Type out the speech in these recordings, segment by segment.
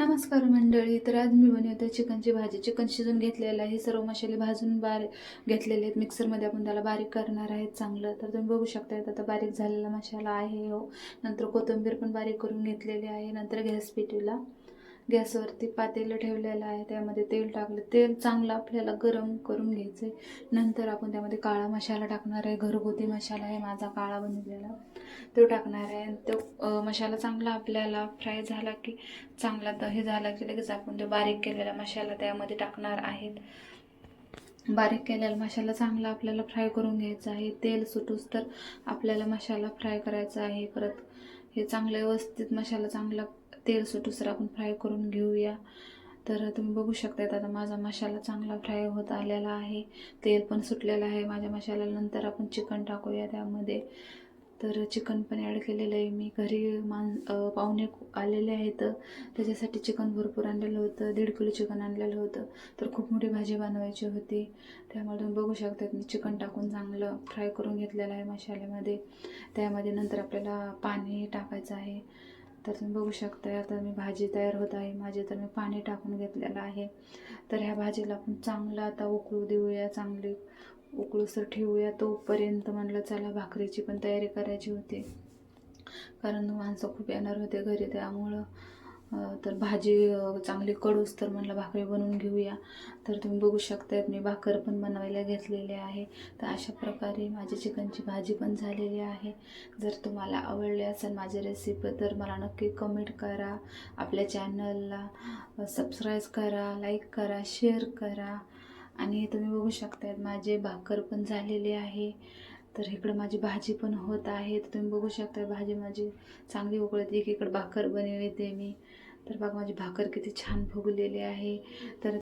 नमस्कार मंडळी तर आज मी बनवते चिकनची भाजी. चिकन शिजून घेतलेलं आहे. हे सर्व मसाले भाजून बारीक घेतलेले आहेत. मिक्सरमध्ये आपण त्याला बारीक करणार आहेत चांगलं. तर तुम्ही बघू शकता आता बारीक झालेला मसाला आहे. हो. नंतर कोथिंबीर पण बारीक करून घेतलेली आहे. नंतर गॅस पिटीला गॅसवरती पातेलं ठेवलेलं आहे त्यामध्ये तेल टाकलं. तेल चांगलं आपल्याला गरम करून घ्यायचं आहे नंतर आपण त्यामध्ये काळा मसाला टाकणार आहे घरगुती मसाला आहे माझा काळा बनवलेला तो टाकणार आहे. आणि तो मसाला चांगला आपल्याला फ्राय झाला की चांगला तर हे झाला की लगेच आपण तो बारीक केलेला मसाला त्यामध्ये टाकणार आहेत. बारीक केलेला मसाला चांगला आपल्याला फ्राय करून घ्यायचा आहे. तेल सुटूस तर आपल्याला मसाला फ्राय करायचा आहे. परत हे चांगलं व्यवस्थित मसाला चांगला तेल सुटूस तर आपण फ्राय करून घेऊया. तर तुम्ही बघू शकता आता माझा मसाला चांगला फ्राय होत आलेला आहे. तेल पण सुटलेलं आहे. माझ्या मसाल्यानंतर आपण चिकन टाकूया त्यामध्ये. तर चिकन पण ॲड केलेलं आहे. मी घरी मान पाहुणे आलेले आहेत. त्याच्यासाठी चिकन भरपूर आणलेलं होतं. दीड किलो चिकन आणलेलं होतं. तर खूप मोठी भाजी बनवायची होती. त्यामुळे तुम्ही बघू शकतात मी चिकन टाकून चांगलं फ्राय करून घेतलेलं आहे मसाल्यामध्ये. त्यामध्ये नंतर आपल्याला पाणी टाकायचं आहे. तर तुम्ही बघू शकता आता मी भाजी तयार होत आहे. माझी तर मी पाणी टाकून घेतलेलं आहे. तर ह्या भाजीला आपण चांगलं आता उकळू देऊया चांगली. उकळूसर ठेवूया तोपर्यंत म्हणलं चला भाकरीची पण तयारी करायची होती. कारण माणसं खूप येणार होते घरी त्यामुळं तर भाजी चांगली कडूस तर म्हणलं भाकरी बनवून घेऊया. तर तुम्ही बघू शकता मी भाकर पण बनवायला घेतलेली आहे. तर अशा प्रकारे माझी चिकनची भाजी पण झालेली आहे. जर तुम्हाला आवडली असेल माझी रेसिपी तर मला नक्की कमेंट करा. आपल्या चॅनलला सबस्क्राईब करा लाईक करा शेअर करा. आणि तुम्ही बघू शकतात माझे भाकर पण झालेले आहे. तर इकडं माझी भाजी पण होत आहे. तर तुम्ही बघू शकता भाजी माझी चांगली उकळते. एकीकडे भाकर बनवते मी. तर बघा माझी भाकर किती छान फुगलेली आहे. तर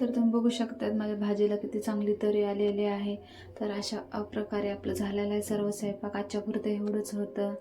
तर तुम्ही बघू शकतात माझ्या भाजीला किती चांगली तरी आलेली आहे. तर अशा प्रकारे आपलं झालेलं आहे. सर्व स्वयंपाक आजच्या पुरतं एवढंच होतं.